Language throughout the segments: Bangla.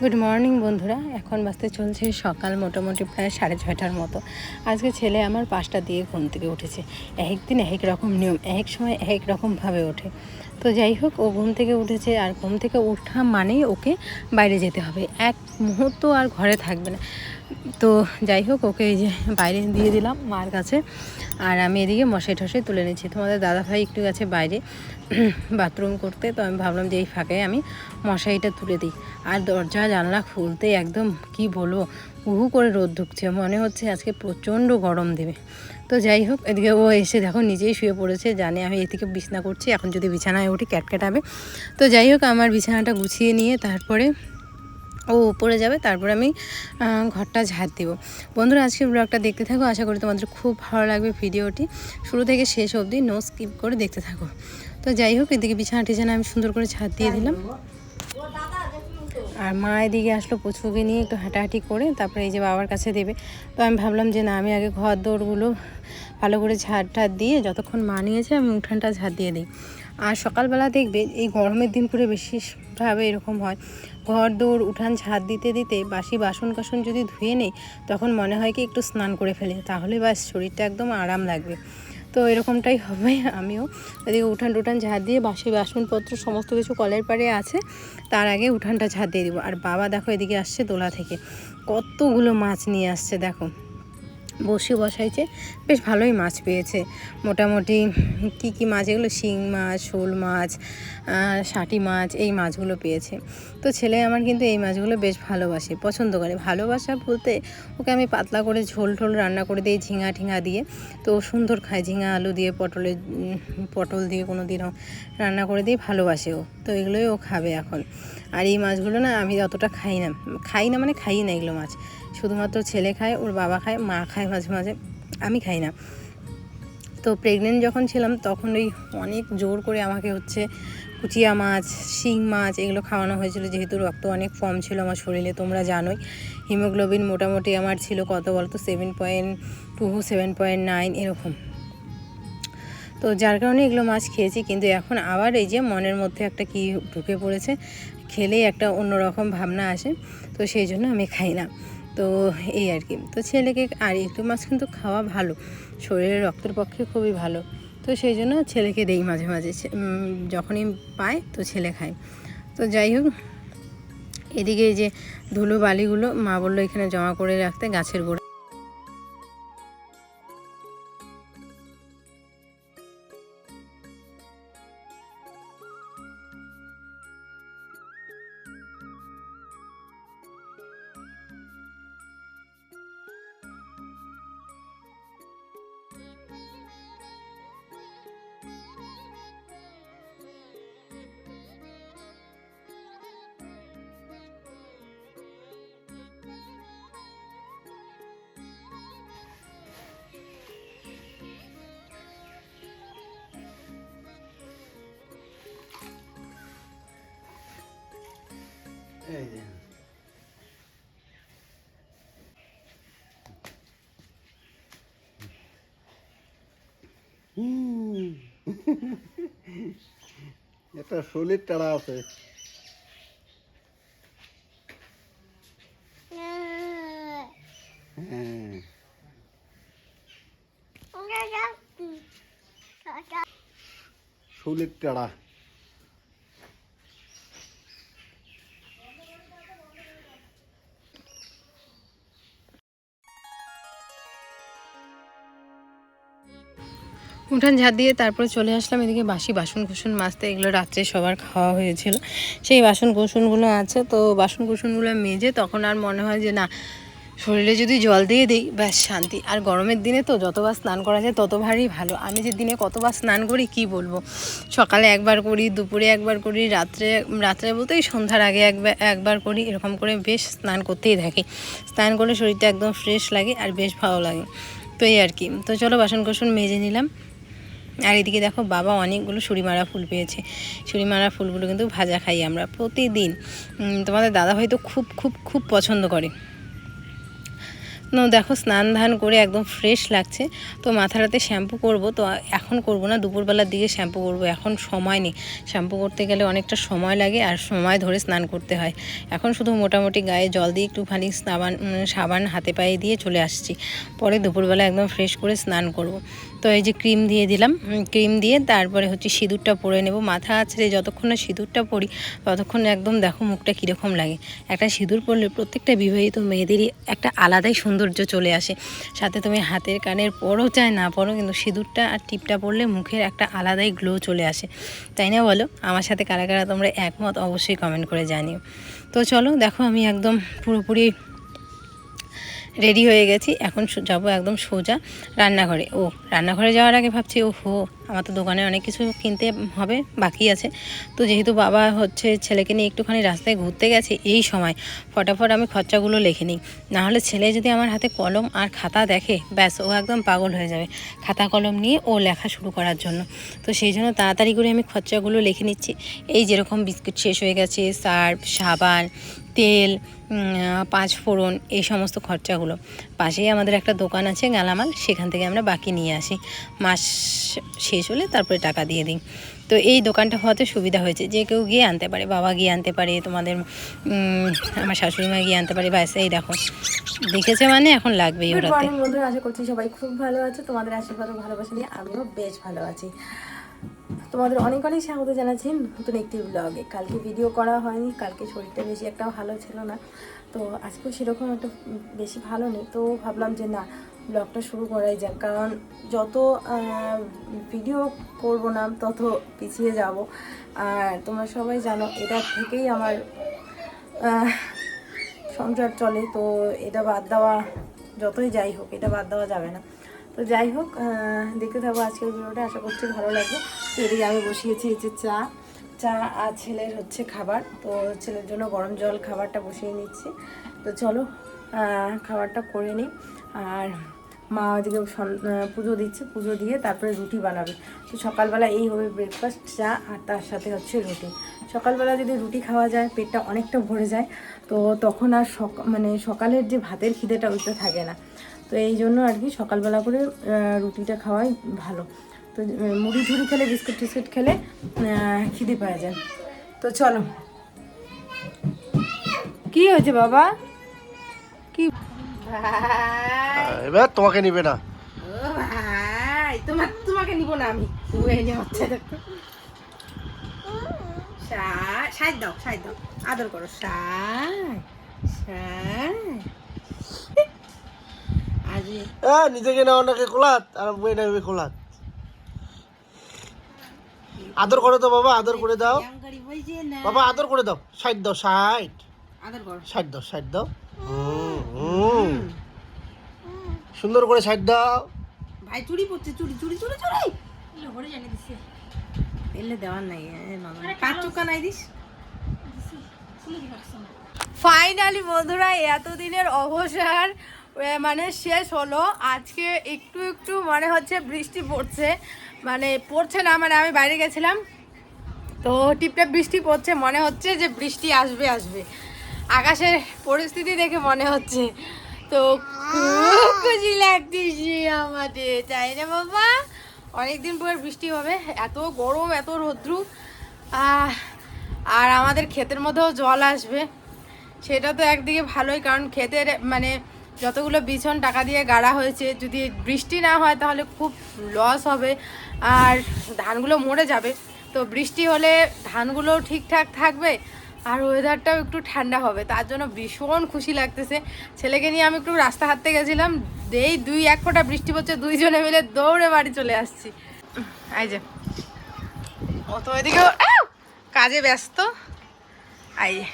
গুড মর্নিং বন্ধুরা। এখন বাসতে চলছে সকাল মোটামুটি প্রায় সাড়ে ছয়টার মতো। আজকে ছেলে আমার পাঁচটা দিয়ে ঘুম থেকে উঠেছে। এক দিন এক রকম নিয়ম, এক সময় এক রকমভাবে ওঠে। তো যাই হোক, ও ঘুম থেকে উঠেছে আর ঘুম থেকে ওঠা মানেই ওকে বাইরে যেতে হবে। এক মুহূর্ত আর ঘরে থাকবে না। তো যাই হোক, ওকে এই যে বাইরে দিয়ে দিলাম মার কাছে। আর আমি এদিকে মশাই ঠসাই তুলে নিচ্ছি। তোমাদের দাদাভাই একটু গেছে বাইরে বাথরুম করতে, তো আমি ভাবলাম যে এই ফাঁকে আমি মশারিটা তুলে দিই। আর দরজা, জানলা খুলতে একদম কি বলব, উহু করে রোদ ঢুকছে। মনে হচ্ছে আজকে প্রচণ্ড গরম দেবে। তো যাই হোক, এদিকে ও এসে দেখো নিজেই শুয়ে পড়েছে, জানে আমি এদিকে বিছানা করছি, এখন যদি বিছানায় উঠি ক্যাটক্যাটাবে। তো যাই হোক, আমার বিছানাটা গুছিয়ে নিয়ে তারপরে ও উপরে যাবে, তারপর আমি ঘরটা ঝাড় দেবো। বন্ধুরা, আজকে ব্লগটা দেখতে থাকো, আশা করি তোমাদের খুব ভালো লাগবে ভিডিওটি। শুরু থেকে শেষ অবধি নো স্কিপ করে দেখতে থাকো। তো যাই হোক, এদিকে বিছানা টিছানা আমি সুন্দর করে ছাদ দিয়ে দিলাম। আর মা এদিকে আসলো পুচুকে নিয়ে একটু হাঁটাহাঁটি করে, তারপরে এই যে বাবার কাছে দেবে। তো আমি ভাবলাম যে না, আমি আগে ঘর দৌড়গুলো ভালো করে ঝাড় ঠাড় দিয়ে যতক্ষণ মা নিয়েছে, আমি উঠানটা ঝাড় দিয়ে দিই। আর সকালবেলা দেখবে এই গরমের দিন করে বেশিভাবে এরকম হয়। ঘর দৌড় উঠান ছাদ দিতে দিতে বাসি বাসন কাসন যদি ধুয়ে নেই, তখন মনে হয় কি একটু স্নান করে ফেলে। তাহলে বাস শরীরটা একদম আরাম লাগবে। তো এরকমটাই হবে আমিও। এদিকে উঠান টুঠান ঝাড় দিয়ে বাসি বাসনপত্র, সমস্ত কিছু কলের পাড়ে আছে। তার আগে উঠানটা ঝাঁট দিয়ে দিব। আর বাবা দেখো এদিকে আসছে দোলা থেকে। কতগুলো মাছ নিয়ে আসছে, দেখো। বসে বসাইছে বেশ ভালোই মাছ পেয়েছে। মোটামুটি কি কি মাছ? এগুলো শিং মাছ, শোল মাছ শাটি মাছ, এই মাছগুলো পেয়েছে। তো ছেলে আমার কিন্তু এই মাছগুলো বেশ ভালোবাসে, পছন্দ করে। ভালোবাসা বলতে ওকে আমি পাতলা করে ঝোল টোল রান্না করে দিই ঝিঙা ঠিঙা দিয়ে। তো সুন্দর খায়, ঝিঙা, আলু দিয়ে পটলের পটল দিয়ে কোনো দিনও রান্না করে দিই, ভালোবাসে ও। তো এগুলোই ও খাবে এখন। আর এই মাছগুলো না আমি অতটা খাই না। খাই না মানে খাই না এগুলো মাছ। শুধুমাত্র ছেলে খায়, ওর বাবা খায়, মা খায় মাঝে মাঝে, আমি খাই না। তো প্রেগনেন্ট যখন ছিলাম, তখন ওই অনেক জোর করে আমাকে হচ্ছে কুচিয়া মাছ, শিং মাছ এগুলো খাওয়ানো হয়েছিল। যেহেতু রক্ত অনেক কম ছিল আমার শরীরে, তোমরা জানোই। হিমোগ্লোবিন মোটামুটি আমার ছিল কত বলতো? Seven point two seven point nine এরকম। তো যার কারণে এগুলো মাছ খেয়েছি, কিন্তু এখন আবার এই যে মনের মধ্যে একটা কি ঢুকে পড়েছে, খেলেই একটা অন্যরকম ভাবনা আসে, তো সেই জন্য আমি খাই না। তো এই আর কি। তো ছেলেকে আর একটু মাছ কিন্তু খাওয়া ভালো। শরীরের রক্তের পক্ষে খুবই ভালো। তো সেই জন্য ছেলেকে দেই মাঝে মাঝে। যখনই পায় তো ছেলে খায়। তো যাই হোক, এদিকে এই যে ধুলো বালিগুলো মা বলল এখানে জমা করে রাখতে গাছের গোড়া এই যে। হুম। একটা শোলের টাড়া আছে। হ্যাঁ। শোলের টাড়া। উঠান ঝাড় দিয়ে তারপরে চলে আসলাম এদিকে বাসি বাসন কুসন মাজতে। এগুলো রাত্রে সবার খাওয়া হয়েছিল। সেই বাসন কুসনগুলো আছে, তো বাসন কুসনগুলো মেজে তখন আর মনে হয় যে না, শরীরে যদি জল দিয়ে দিই, ব্যাস শান্তি। আর গরমের দিনে তো যতবার স্নান করা যায় ততবারই ভালো। আমি যে দিনে কতবার স্নান করি কি বলব? সকালে একবার করি, দুপুরে একবার করি, রাত্রে রাত্রে বলতে এই সন্ধ্যার আগে একবার একবার করি, এরকম করে বেশ স্নান করতেই থাকি। স্নান করলে শরীরটা একদম ফ্রেশ লাগে আর বেশ ভালো লাগে। তো এই আর কি। তো চলো বাসন কোসন মেজে নিলাম। আর এদিকে দেখো বাবা অনেকগুলো সুরিমারা ফুল পেয়েছে। সুরিমারা ফুলগুলো কিন্তু ভাজা খাই আমরা প্রতিদিন। তোমাদের দাদা হয়তো খুব খুব খুব পছন্দ করে। তো দেখো স্নান ধান করে একদম ফ্রেশ লাগছে। তো মাথাটাতে শ্যাম্পু করব। তো এখন করব না দুপুরবেলার দিকে শ্যাম্পু করব। এখন সময় নেই। শ্যাম্পু করতে গেলে অনেকটা সময় লাগে আর সময় ধরে স্নান করতে হয়। এখন শুধু মোটামুটি গায়ে জল দিয়ে একটুখানি উম, সাবান হাতে পায়ে দিয়ে চলে আসছি। পরে দুপুরবেলা একদম ফ্রেশ করে স্নান করব। তো এই যে ক্রিম দিয়ে দিলাম ক্রিম দিয়ে তারপরে হচ্ছে সিঁদুরটা পরে নেব। মাথা আছড়ে যতক্ষণ না সিঁদুরটা পরি, ততক্ষণ একদম দেখো মুখটা কীরকম লাগে। একটা সিঁদুর পরলে প্রত্যেকটা বিবাহিত মেয়েদেরই একটা আলাদাই সৌন্দর্য চলে আসে। সাথে তুমি হাতের কানের পরো চায় না পরো কিন্তু সিঁদুরটা আর টিপটা পরলে মুখের একটা আলাদাই গ্লো চলে আসে। তাই না বলো? আমার সাথে কারা কারা তোমরা একমত অবশ্যই কমেন্ট করে জানিও। তো চলো দেখো আমি একদম পুরোপুরি রেডি হয়ে গেছি। এখন যাব একদম সোজা রান্নাঘরে। ও, রান্নাঘরে যাওয়ার আগে ভাবছি ও হো, আমার তো দোকানে অনেক কিছু কিনতে হবে, বাকি আছে। তো যেহেতু বাবা হচ্ছে ছেলেকে নিয়ে একটুখানি রাস্তায় ঘুরতে গেছে, এই সময় ফটাফট আমি খরচাগুলো লেখে নিই। নাহলে ছেলে যদি আমার হাতে কলম আর খাতা দেখে, ব্যাস, ও একদম পাগল হয়ে যাবে খাতা কলম নিয়ে ও লেখা শুরু করার জন্য। তো সেই জন্য তাড়াতাড়ি করে আমি খরচাগুলো লিখে নিচ্ছি। এই যেরকম বিস্কুট শেষ হয়ে গেছে, সার্ফ, সাবান তেল পাঁচ ফোড়ন এই সমস্ত খরচাগুলো। পাশেই আমাদের একটা দোকান আছে গালামাল সেখান থেকে আমরা বাকি নিয়ে আসি। মাস শেষ হলে তারপরে টাকা দিয়ে দিই। তো এই দোকানটা হওয়াতে সুবিধা হয়েছে যে কেউ গিয়ে আনতে পারে বাবা গিয়ে আনতে পারে তোমাদের আমার শাশুড়ি মা গিয়ে আনতে পারে ব্যাস এই দেখো। দেখেছে মানে এখন লাগবেই মর্নিং বন্ধুরা আশা করছি সবাই খুব ভালো আছে। তোমাদের আশীর্বাদ ভালোবাসা নিয়ে আমিও বেশ ভালো আছি। তোমাদের অনেক অনেক স্বাগত জানাচ্ছি নতুন একটি ব্লগে কালকে ভিডিও করা হয়নি, কালকে শরীরটা বেশি একটা ভালো ছিল না। তো আজকেও সেরকম একটা বেশি ভালো নেই, তো ভাবলাম যে না ব্লগটা শুরু করাই যাক। কারণ যত ভিডিও করব না, তত পিছিয়ে যাব। আর তোমরা সবাই জানো, এটা থেকেই আমার সংসার চলে। তো এটা বাদ দেওয়া, যতই যাই হোক, এটা বাদ দেওয়া যাবে না। তো যাই হোক দেখতে থাকব আজকের ভিডিওটা, আশা করছি ভালো লাগবে। তো এদিকে আমি বসিয়েছি এই যে চা। চা আর ছেলের হচ্ছে খাবার, তো ছেলের জন্য গরম জল খাবারটা বসিয়ে নিচ্ছি। তো চলো খাবারটা করে নিই। আর মা ওইদিকে পুজো দিচ্ছে, পুজো দিয়ে তারপরে রুটি বানাবে। তো সকালবেলা এই হবে ব্রেকফাস্ট চা আর তার সাথে হচ্ছে রুটি। সকালবেলা যদি রুটি খাওয়া যায়, পেটটা অনেকটা ভরে যায়। তো তখন আর সক মানে সকালের যে ভাতের খিদেটা ওইটা থাকে না। তো এই জন্য আর কি সকালবেলা করে রুটিটা খাওয়াই ভালো। তো মুড়ি ঝুড়ি খেলে বিস্কুট টিস্কুট খেলে খিদে পাওয়া যায়। তো চলো। কি হয়েছে বাবা? কি? এবার তোমাকে নিবে না। তোমার তোমাকে নিব না আমি। হচ্ছে দাও সাইড দাও। আদর করো। সাই সাই। আজ নিজেকে নাও নাকি খোলাত? আর বই নেবে খোলাত? আদর করে দাও বাবা আদর করে দাও। না বাবা আদর করে দাও। সাইড দাও সাইড আদর করো। সাইড দাও সাইড দাও। সুন্দর করে সাইড দাও। ভাই চুরি পড়ছে চুরি চুরি চুরি চুরি। ঘরে জানি দিছে। এলে দেওয়ার নাই পাঁচ চুকা নাই দিস? ফাইনালি বন্ধুরা এতদিনের অবসর মানে শেষ হলো। আজকে একটু একটু মনে হচ্ছে বৃষ্টি পড়ছে। মানে পড়ছে না মানে আমি বাইরে গেছিলাম। তো টিপটাপ বৃষ্টি পড়ছে মনে হচ্ছে যে বৃষ্টি আসবে আসবে। আকাশের পরিস্থিতি দেখে মনে হচ্ছে। তো খুব খুশি লাগতেছে আমাদের তাই না বাবা? অনেকদিন পর বৃষ্টি হবে এত গরম এত রৌদ্রু। আহ, আর আমাদের ক্ষেতের মধ্যেও জল আসবে। সেটা তো একদিকে ভালোই, কারণ ক্ষেতের মানে যতগুলো বিছন টাকা দিয়ে গাড়া হয়েছে, যদি বৃষ্টি না হয় তাহলে খুব লস হবে। আর ধানগুলো মরে যাবে। তো বৃষ্টি হলে ধানগুলো ঠিকঠাক থাকবে, আর ওয়েদারটাও একটু ঠান্ডা হবে। তার জন্য ভীষণ খুশি লাগতেছে। ছেলেকে নিয়ে আমি একটু রাস্তা হাঁটতে গেছিলাম এই দুই, এক ফোঁটা বৃষ্টি পড়ছে, দুইজনে মিলে দৌড়ে বাড়ি চলে আসছি। এই যে। ও তো ওইদিকে কাজে ব্যস্ত আই যে।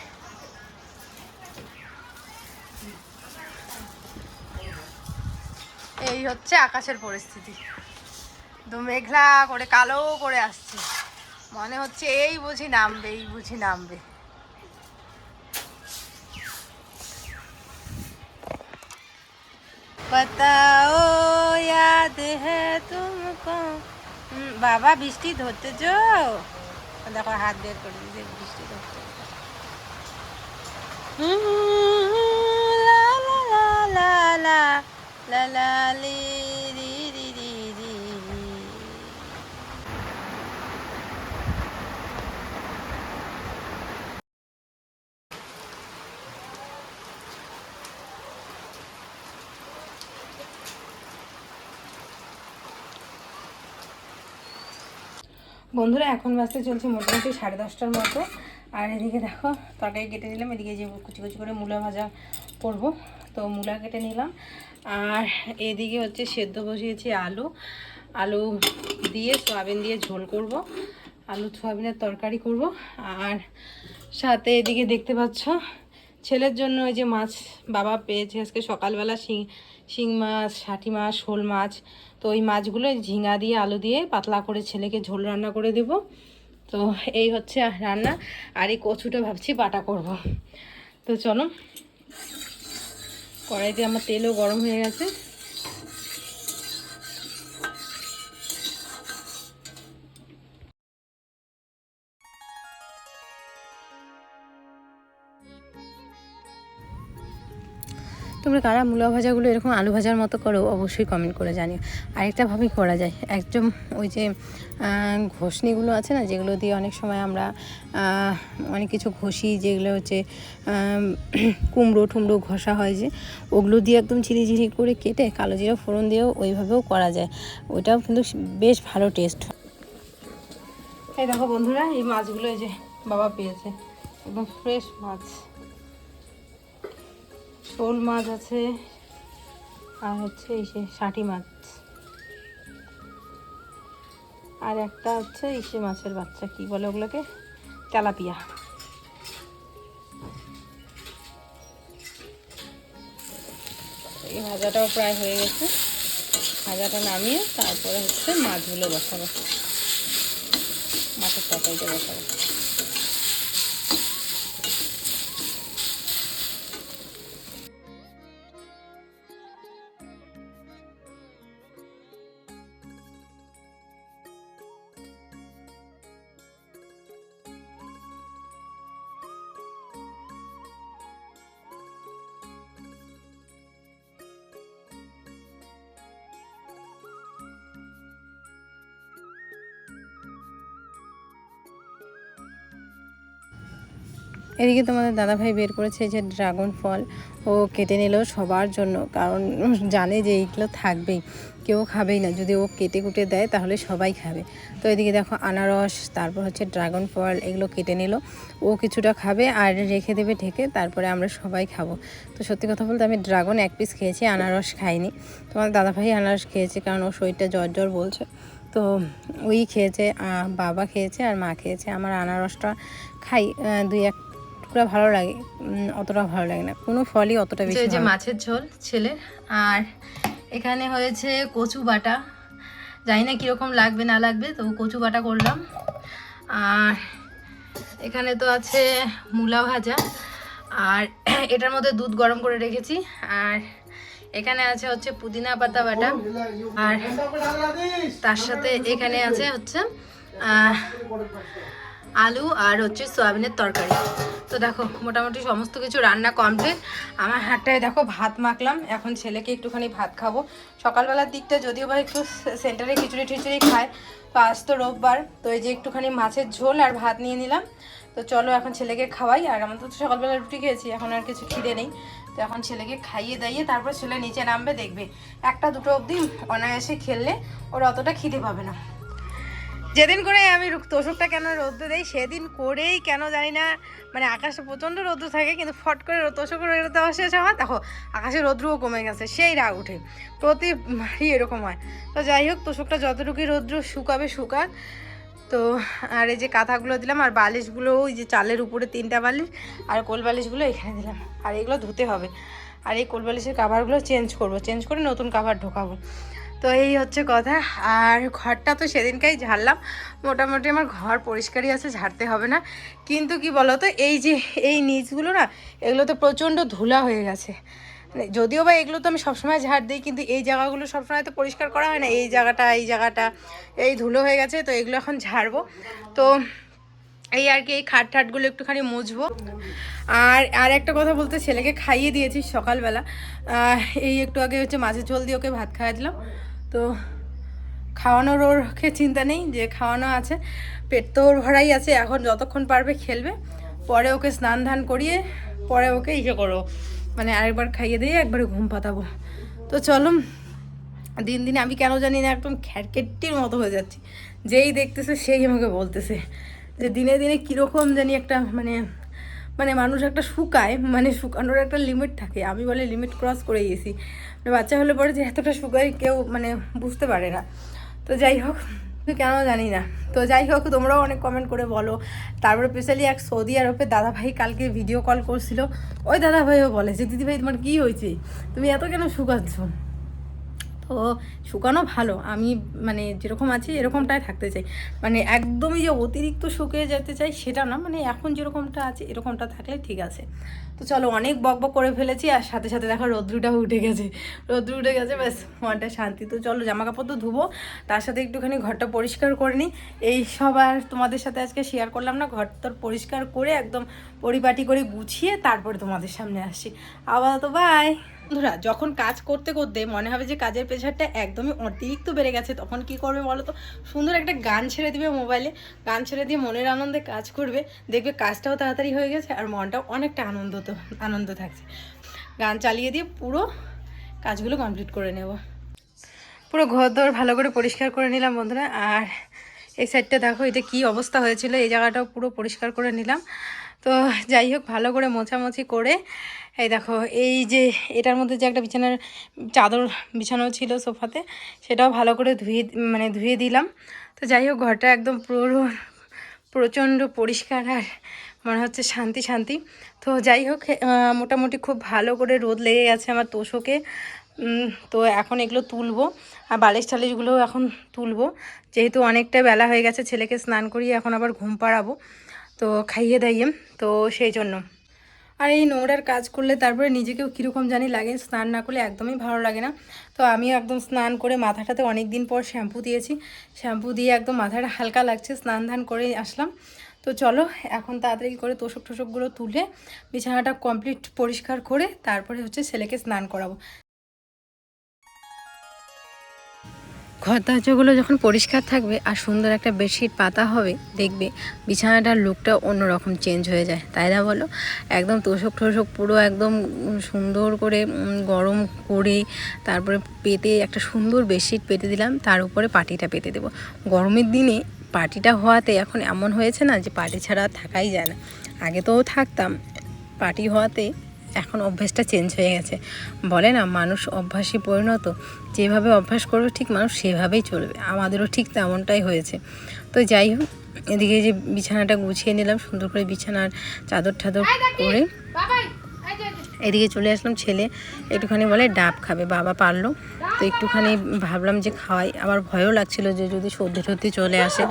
এই হচ্ছে আকাশের পরিস্থিতি তো মেঘলা করে কালো করে আসছে মনে হচ্ছে এই বুঝি নামবে এই বুঝি নামবে बताओ याद है तुमको হুম, বাবা বৃষ্টি ধরতে যো দেখো হাত বের করে দিয়ে বৃষ্টি করতে লা লা লা লা লা লা লা বন্ধুরা, এখন বাজতে চলছে মোটামুটি সাড়ে দশটার মতো। আর এদিকে দেখো, তরকারি কেটে নিলাম, এদিকে যে কুচি কুচি করে মূলা ভাজা করব। তো মূলা কেটে নিলাম। আর এদিকে হচ্ছে সেদ্ধ বসিয়েছি আলু। আলু দিয়ে সয়াবিন দিয়ে ঝোল করব। আলু, সয়াবিনের তরকারি করব। আর সাথে এদিকে দেখতে পাচ্ছ, ছেলের জন্য ওই যে মাছ বাবা পেয়েছে আজকে সকালবেলা শিং শিং মাছ ষাটি মাছ, শোল মাছ। তো ওই মাছগুলো ঝিঙা দিয়ে, আলু দিয়ে পাতলা করে ছেলেকে ঝোল রান্না করে দেব। তো এই হচ্ছে রান্না। আর এই কচুটা ভাবছি বাটা করব। তো চলো, কড়াইতে আমার তেলও গরম হয়ে গেছে। তোমরা কারা মূলা ভাজাগুলো এরকম আলু ভাজার মতো করো, অবশ্যই কমেন্ট করে জানিও। আরেকটাভাবেই করা যায়, একদম ওই যে ঘষনিগুলো আছে না, যেগুলো দিয়ে অনেক সময় আমরা অনেক কিছু ঘষি, যেগুলো হচ্ছে কুমড়ো টুমড়ো ঘষা হয় যে, ওগুলো দিয়ে একদম ঝিরি ঝিরি করে কেটে কালো জিরা ফোড়ন দিয়েও ওইভাবেও করা যায়। ওইটাও কিন্তু বেশ ভালো টেস্ট এই দেখো বন্ধুরা, এই মাছগুলো এই যে বাবা পেয়েছে, একদম ফ্রেশ মাছ। শোল মাছ আছে আর হচ্ছে এই যে ষাটি মাছ। আর একটা হচ্ছে ইসে মাছের বাচ্চা, কি বলে ওগুলোকে? তেলাপিয়া। এই ভাজাটাও প্রায় হয়ে গেছে। ভাজাটা নামিয়ে তারপরে হচ্ছে মাছগুলো বসাবো। মাছের তরকারিটা বসাবো। এদিকে তোমাদের দাদাভাই বের করেছে যে ড্রাগন ফল। ও কেটে নিল সবার জন্য, কারণ জানে যে এইগুলো থাকবেই। কেউ খাবেই না। যদি ও কেটে কুটে দেয়, তাহলে সবাই খাবে। তো এদিকে দেখো আনারস, তারপর হচ্ছে ড্রাগন ফল, এগুলো কেটে নিল। ও কিছুটা খাবে আর রেখে দেবে ঢেকে, তারপরে আমরা সবাই খাব। তো সত্যি কথা বলতে আমি ড্রাগন এক পিস খেয়েছি, আনারস খাইনি। তোমার দাদাভাই আনারস খেয়েছে, কারণ ওর শরীরটা জ্বর জ্বর বলছে। তো ওই খেয়েছে বাবা খেয়েছে আর মা খেয়েছে। আমার আনারসটা খাই দুই এক টুকরা ভালো লাগে অতটা ভালো লাগে না। কোনো ফলই অতটা বেশি যে মাছের ঝোল ছেলের আর এখানে হয়েছে কচু বাটা। জানি না কীরকম লাগবে না লাগবে তো কচু বাটা করলাম। আর এখানে তো আছে মূলা ভাজা। আর এটার মধ্যে দুধ গরম করে রেখেছি। আর এখানে আছে হচ্ছে পুদিনা পাতা বাটা। আর তার সাথে এখানে আছে হচ্ছে আলু আর হচ্ছে সয়াবিনের তরকারি। তো দেখো, মোটামুটি সমস্ত কিছু রান্না কমপ্লিট আমার হাতটায় দেখো ভাত মাখলাম। এখন ছেলেকে একটুখানি ভাত খাব। সকালবেলার দিকটা যদিও বা একটু সেন্টারে খিচুড়ি টিচুড়ি খায়, তো আজ তো রোববার। তো এই যে একটুখানি মাছের ঝোল আর ভাত নিয়ে নিলাম। তো চলো এখন ছেলেকে খাওয়াই। আর আমরা তো সকালবেলা রুটি খেয়েছি, এখন আর কিছু খিদে নেই। তো এখন ছেলেকে খাইয়ে দাইয়ে তারপর ছেলে নিচে নামবে, দেখবে। একটা দুটো অবধি অনায়াসে খেললে ওর অতটা খিদে পাবে না। যেদিন করে আমি তোষকটা কেন রোদ্দু দেই, সেদিন করেই কেন জানি না মানে আকাশে প্রচণ্ড রোদ্দু থাকে, কিন্তু ফট করে তোষক রোদ দেওয়া শেষ হয়। দেখো, আকাশে রোদ্রুও কমে গেছে, সেই রাগ উঠে প্রতিবারই এরকম হয়। তো যাই হোক তোষকটা যতটুকুই রৌদ্র শুকাবে, শুকাক। তো আর এই যে কাঁথাগুলো দিলাম, আর বালিশগুলো, ওই যে চালের উপরে তিনটা বালিশ, আর কোল বালিশগুলো এখানে দিলাম। আর এগুলো ধুতে হবে। আর এই কোল বালিশের কাভারগুলো চেঞ্জ করব চেঞ্জ করে নতুন কাভার ঢোকাবো। তো এই হচ্ছে কথা। আর ঘরটা তো সেদিনকেই ঝাড়লাম। মোটামুটি আমার ঘর পরিষ্কারই আছে, ঝাড়তে হবে না। কিন্তু কি বলো তো এই যে, এই নিচগুলো না, এগুলো তো প্রচণ্ড ধুলা হয়ে গেছে। মানে যদিও বা এগুলো তো আমি সবসময় ঝাড় দিই, কিন্তু এই জায়গাগুলো সবসময় তো পরিষ্কার করা হয় না। এই জায়গাটা এই জায়গাটা, এই ধুলো হয়ে গেছে, তো এগুলো এখন ঝাড়বো। তো এই আর কি, এই খাট ঠাটগুলো একটুখানি মুছবো। আর আর একটা কথা বলতে, ছেলেকে খাইয়ে দিয়েছি সকালবেলা। এই একটু আগে হচ্ছে মাছের ঝোল দিয়ে ওকে ভাত খাইয়ে দিলাম। তো খাওয়ানোর ওর চিন্তা নেই, যে খাওয়ানো আছে। পেট তো ওর ভরাই আছে, এখন যতক্ষণ পারবে খেলবে। পরে ওকে স্নান ধান করিয়ে পরে ওকে ইয়ে করো। মানে আরেকবার খাইয়ে দিয়ে একবারে ঘুম পাতাবো। তো চলো দিন দিন আমি কেন জানি না একদম খ্যারকেট্টির মতো হয়ে যাচ্ছি। যেই দেখতেছে সেই আমাকে বলতেছে যে দিনে দিনে কীরকম জানি একটা মানে মানে মানুষ একটা শুকায় মানে শুকানোর একটা লিমিট থাকে। আমি বলে লিমিট ক্রস করে গেছি। বাচ্চা হলে পরে যে এতটা শুকায় কেউ মানে বুঝতে পারে না। তো যাই হোক কেন জানি না। তো যাই হোক, তোমরাও অনেক কমেন্ট করে বলো। তারপরে স্পেশালি এক সৌদি আরবের দাদাভাই কালকে ভিডিও কল করছিল। ওই দাদা ভাইও বলে যে, দিদিভাই, তোমার কী হয়েছে? তুমি এত কেন শুকাচ্ছ? তো শুকানো ভালো। আমি মানে যেরকম আছি এরকমটাই থাকতে চাই। মানে একদমই যে অতিরিক্ত শুকিয়ে যেতে চাই সেটা না মানে এখন যেরকমটা আছে এরকমটা থাকলে ঠিক আছে। তো চলো অনেক বক বক করে ফেলেছি আর সাথে সাথে দেখো রৌদ্রুটাও উঠে গেছে। রৌদ্র উঠে গেছে, ব্যাস, মনটা শান্তি। তো চলো জামা কাপড় তো ধুবো, তার সাথে একটুখানি ঘরটা পরিষ্কার করে নিই। এই সব আর তোমাদের সাথে আজকে শেয়ার করলাম না ঘর তোর পরিষ্কার করে একদম পরিপাটি করে গুছিয়ে তারপরে তোমাদের সামনে আসছি। আপাতত বাই বন্ধুরা, যখন কাজ করতে করতে মনে হবে যে কাজের প্রেশারটা একদমই অতিরিক্ত বেড়ে গেছে, তখন কি করবে বলো তো? সুন্দর একটা গান ছেড়ে দিবে মোবাইলে গান ছেড়ে দিয়ে মনের আনন্দে কাজ করবে, দেখবে কাজটাও তাড়াতাড়ি হয়ে গেছে আর মনটাও অনেকটা আনন্দ তো, আনন্দ থাকছে। গান চালিয়ে দিয়ে পুরো কাজগুলো কমপ্লিট করে নেব। পুরো ঘর দর ভালো করে পরিষ্কার করে নিলাম বন্ধুরা, আর এই সাইডটা দেখো, এটা কি অবস্থা হয়েছিল? এই জায়গাটাও পুরো পরিষ্কার করে নিলাম। তো যাই হোক, ভালো করে মোছামুছি করে, এই দেখো, এই যে এটার মধ্যে যে একটা বিছানার চাদর বিছানো ছিল সোফাতে, সেটাও ভালো করে ধুয়ে মানে ধুয়ে দিলাম। তো যাই হোক, ঘরটা একদম পুরো, প্রচণ্ড পরিষ্কার আর মনে হচ্ছে শান্তি শান্তি। তো যাই হোক মোটামুটি খুব ভালো করে রোদ লেগে গেছে আমার তোষকে। তো এখন এগুলো তুলবো, আর বালিশ টালিশগুলোও এখন তুলবো। যেহেতু অনেকটা বেলা হয়ে গেছে, ছেলেকে স্নান করিয়ে এখন আবার ঘুম পাড়াবো। তো খাইয়ে দাইয়ে তো সেই জন্য। আর এই নোংরার কাজ করলে তারপরে নিজেকেও কীরকম জানি লাগে, স্নান না করলে একদমই ভালো লাগে না। তো আমি একদম স্নান করে মাথাটাতে অনেক দিন পর শ্যাম্পু দিয়েছি। শ্যাম্পু দিয়ে একদম মাথাটা হালকা লাগছে, স্নান ধান করে আসলাম। তো চলো, এখন তাড়াতাড়ি করে তোষক টোষকগুলো তুলে বিছানাটা কমপ্লিট পরিষ্কার করে তারপরে হচ্ছে ছেলেকে স্নান করাবো। ঘর যখন পরিষ্কার থাকবে আর সুন্দর একটা বেডশিট পাতা হবে, দেখবে বিছানাটার লুকটা অন্যরকম চেঞ্জ হয়ে যায়। তাই না বলো? একদম তোষক টোষক পুরো একদম সুন্দর করে গরম করে তারপরে পেতে একটা সুন্দর বেডশিট পেতে দিলাম, তার উপরে পাটিটা পেতে দেবো। গরমের দিনে পাটিটা হওয়াতে এখন এমন হয়েছে না যে পাটি ছাড়া থাকাই যায় না। আগে তো থাকতাম, পাটি হওয়াতে এখন অভ্যাসটা চেঞ্জ হয়ে গেছে। বলে না মানুষ অভ্যাসই পরিণত যেভাবে অভ্যাস করবে ঠিক মানুষ সেভাবেই চলবে। আমাদেরও ঠিক তেমনটাই হয়েছে। তো যাই হোক এদিকে যে বিছানাটা গুছিয়ে নিলাম সুন্দর করে বিছানার চাদর ঠাদর করে এদিকে চলে আসলাম ছেলে একটুখানি বলে ডাব খাবে বাবা পারল। তো একটুখানি ভাবলাম যে খাওয়াই আবার ভয়ও লাগছিল যে যদি সর্দি টর্দি চলে আসে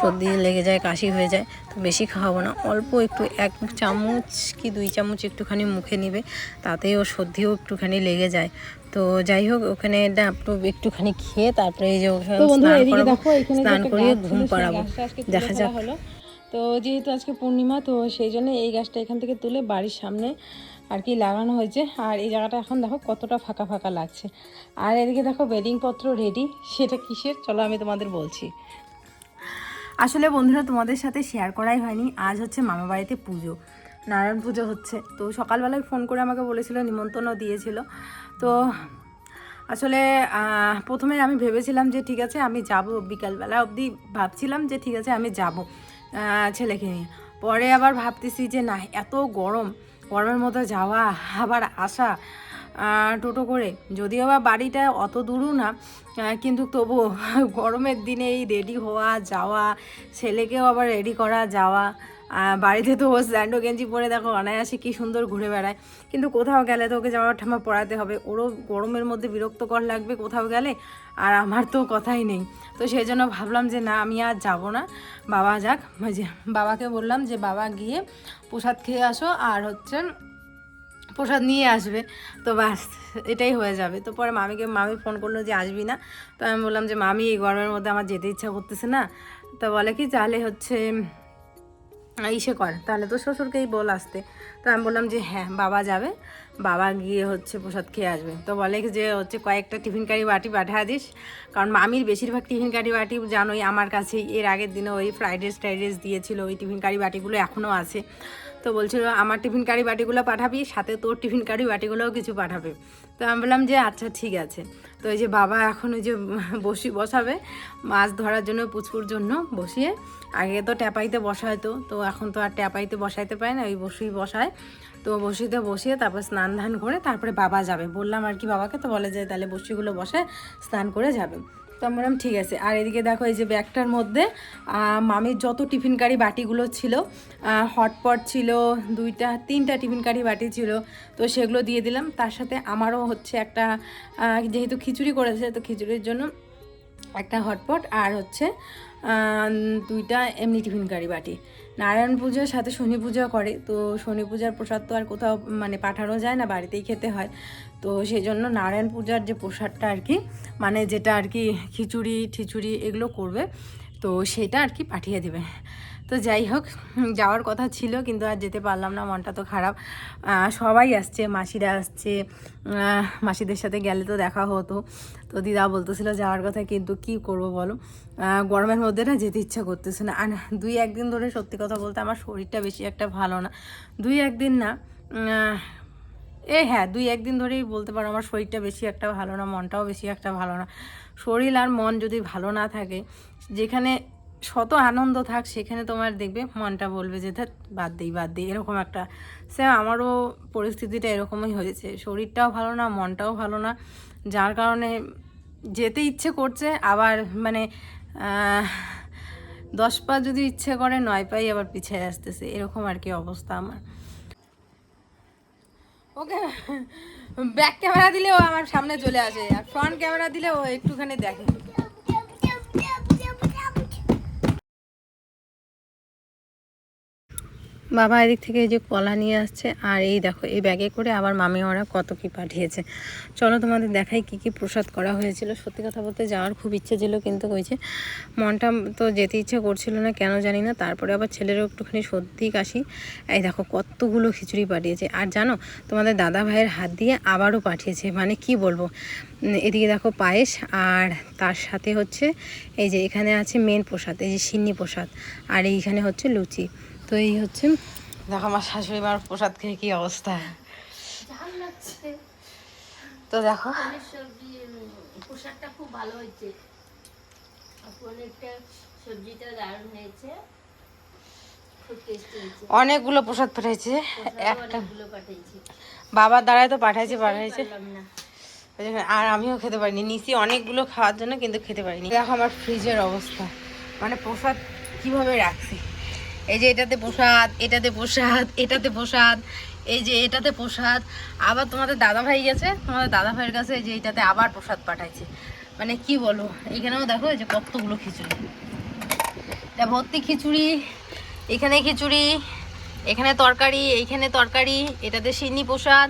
সর্দি লেগে যায় কাশি হয়ে যায় তো বেশি খাওয়াবো না অল্প একটু এক চামচ কি দুই চামচ একটুখানি মুখে নিবে তাতেও সর্দিও একটুখানি লেগে যায়। তো যাই হোক ওখানে একটু একটুখানি খেয়ে তারপরে এই যে স্নান করাবো স্নান করিয়ে ঘুম পাড়াবো দেখা যাক। হলো। তো যেহেতু আজকে পূর্ণিমা তো সেই জন্য এই গাছটা এখান থেকে তুলে বাড়ির সামনে আর কি লাগানো হয়েছে। আর এই জায়গাটা এখন দেখো কতটা ফাঁকা ফাঁকা লাগছে। আর এদিকে দেখো বেডিং পত্র রেডি সেটা কিসের? চলো আমি তোমাদের বলছি। আসলে বন্ধুরা, তোমাদের সাথে শেয়ার করাই হয়নি। আজ হচ্ছে মামা বাড়িতে পুজো, নারায়ণ পুজো হচ্ছে। তো সকালবেলায় ফোন করে আমাকে বলেছিল, নিমন্ত্রণও দিয়েছিল। তো আসলে প্রথমে আমি ভেবেছিলাম যে ঠিক আছে, আমি যাব। বিকালবেলা অবধি ভাবছিলাম যে ঠিক আছে, আমি যাব ছেলেকে নিয়ে। পরে আবার ভাবতেছি যে না, এত গরম গরমের মধ্যে যাওয়া, আবার আসা টোটো করে। যদিও বা বাড়িটা অত দূরও না কিন্তু তবুও গরমের দিনে এই রেডি হওয়া, যাওয়া, ছেলেকেও আবার রেডি করা, যাওয়া। বাড়িতে তো ও স্যান্ডো গেঞ্জি পরে দেখো, অনায়াসে কি সুন্দর ঘুরে বেড়ায়। কিন্তু কোথাও গেলে তো ওকে জামা ঠামা পরাতে হবে। ওরও গরমের মধ্যে বিরক্তকর লাগবে কোথাও গেলে, আর আমার তো কথাই নেই। তো সেই জন্য ভাবলাম যে না, আমি আর যাব না। বাবা যাক যে বাবাকে বললাম যে, বাবা গিয়ে প্রসাদ খেয়ে আসো, আর হচ্ছে প্রসাদ নিয়ে আসবে। তো ব্যাস, এটাই হয়ে যাবে। তো পরে মামিকে, মামি ফোন করল যে, আসবি না? তো আমি বললাম যে, মামি এই গরমের মধ্যে আমার যেতে ইচ্ছা করতেছে না। তো বলে কি, তাহলে হচ্ছে ইসে কর। তাহলে তো শ্বশুরকেই বল আসতে। তো আমি বললাম যে হ্যাঁ বাবা যাবে। বাবা গিয়ে হচ্ছে প্রসাদ খেয়ে আসবে। তো বলে যে, হচ্ছে কয়েকটা টিফিন কারি বাটি পাঠা দিস। কারণ মামির বেশিরভাগ টিফিন কারি বাটি জানোই আমার কাছেই। এর আগের দিনে ওই ফ্রাইড রাইস ফ্রাইড রাইস দিয়েছিল। ওই টিফিন কারি বাটিগুলো এখনও আছে। তো বলছিল, আমার টিফিন কারি বাটিগুলো পাঠাবি, সাথে তোর টিফিন কারি বাটিগুলোও কিছু পাঠাবে। তো আমি বললাম যে আচ্ছা ঠিক আছে। তো এই যে বাবা এখন ওই যে বসি, বসাবে মাছ ধরার জন্য, পুচকুর জন্য বসিয়ে। আগে তো ট্যাপাইতে বসাইতো তো এখন তো আর ট্যাপাইতে বসাইতে পারে না, ওই বসেই বসায়। তো বসিতে বসিয়ে তারপর স্নান ধান করে তারপরে বাবা যাবে। বললাম, আর কি বাবাকে? তো বলে যে, তাহলে বসিগুলো বসে স্নান করে যাবে। তো আমি বললাম ঠিক আছে। আর এদিকে দেখো, এই যে ব্যাগটার মধ্যে মামির যত টিফিনকারি বাটিগুলো ছিল হটপট ছিল, দুইটা, তিনটা টিফিনকারি বাটি ছিল, তো সেগুলো দিয়ে দিলাম। তার সাথে আমারও হচ্ছে একটা যেহেতু খিচুড়ি করেছে, তো খিচুড়ির জন্য একটা হটপট আর হচ্ছে দুইটা এমনি টিফিন কারি বাটি। নারায়ণ পুজোর সাথে শনি পূজা করে, তো শনি পূজার প্রসাদ তো আর কোথাও মানে পাঠানো যায় না, বাড়িতেই খেতে হয়। তো সেই জন্য নারায়ণ পূজার যে প্রসাদটা আর কি মানে যেটা আর কি খিচুড়ি ঠিচুড়ি এগুলো করবে, তো সেটা আর কি পাঠিয়ে দেবে। তো যাই হোক, যাওয়ার কথা ছিল, কিন্তু আর যেতে পারলাম না, মনটা তো খারাপ। সবাই আসছে, মাসিরা আসছে মাসিদের সাথে গেলে তো দেখা হতো। তো দিদা বলতেছিল যাওয়ার কথা কিন্তু কি করব বলো? গরমের মধ্যে না যেতে ইচ্ছা করতেছে না। আর দুই একদিন ধরে সত্যি কথা বলতে আমার শরীরটা বেশি একটা ভালো না। দুই একদিন না এ হ্যাঁ দুই একদিন ধরেই বলতে পারো আমার শরীরটা বেশি একটা ভালো না, মনটাও বেশি একটা ভালো না। শরীর আর মন যদি ভালো না থাকে, যেখানে শত আনন্দ থাক, সেখানে তোমার দেখবে মনটা বলবে যে, ধ্যাৎ, বাদ দিই বাদ দিই এরকম একটা। সে আমারও পরিস্থিতিটা এরকমই হয়েছে। শরীরটাও ভালো না, মনটাও ভালো না। যার কারণে যেতে ইচ্ছে করছে, আবার মানে দশ পা যদি ইচ্ছে করে, নয় পাই আবার পিছিয়ে আসতেছে। এরকম আর কি অবস্থা আমার। ওকে, ব্যাক ক্যামেরা দিলেও আমার সামনে চলে আসে, আর ফ্রন্ট ক্যামেরা দিলেও একটুখানি দেখে। বাবা এদিক থেকে এই যে কলা নিয়ে আসছে, আর এই দেখো, এই ব্যাগে করে আবার মামি ওরা কত কি পাঠিয়েছে। চলো তোমাদের দেখাই কি কি প্রসাদ করা হয়েছিল। সত্যি কথা বলতে যাওয়ার খুব ইচ্ছে ছিল, কিন্তু ওই যে মনটা তো যেতে ইচ্ছে করছিল না, কেন জানি না। তারপরে আবার ছেলেরও একটুখানি সত্যি কাশি। এই দেখো, কতগুলো খিচুড়ি পাঠিয়েছে। আর জানো, তোমাদের দাদা ভাইয়ের হাত দিয়ে আবারও পাঠিয়েছে। মানে কি বলব? এদিকে দেখো পায়েস, আর তার সাথে হচ্ছে এই যে এখানে আছে মেন প্রসাদ, এই যে সিন্নি প্রসাদ, আর এইখানে হচ্ছে লুচি। তো এই হচ্ছে। দেখো, আমার শাশুড়ি মার প্রসাদ খেয়ে কি অবস্থা। তো দেখো। পোশাকটা খুব ভালো হয়েছে অনেকগুলো প্রসাদ পাঠাইছে। একটা বাবার দ্বারাই তো পাঠাইছে পাঠাইছে। আর আমিও খেতে পারিনি। নিচে অনেকগুলো খাওয়ার জন্য কিন্তু খেতে পারিনি। দেখো আমার ফ্রিজের অবস্থা। মানে প্রসাদ কীভাবে রাখছি? এই যে এটাতে প্রসাদ এটাতে প্রসাদ এটাতে প্রসাদ, এই যে এটাতে প্রসাদ। আবার তোমাদের দাদা ভাই গেছে, তোমাদের দাদা ভাইয়ের কাছে যে এটাতে আবার প্রসাদ পাঠাইছে। মানে কি বলব, এখানেও দেখো এই যে কতগুলো খিচুড়ি। এটা ভর্তি খিচুড়ি, এখানে খিচুড়ি, এখানে তরকারি, এইখানে তরকারি, এটাতে সিন্নি প্রসাদ,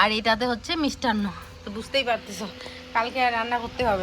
আর এটাতে হচ্ছে মিষ্টান্ন। তো বুঝতেই পারতেছো, কালকে আর রান্না করতে হবে।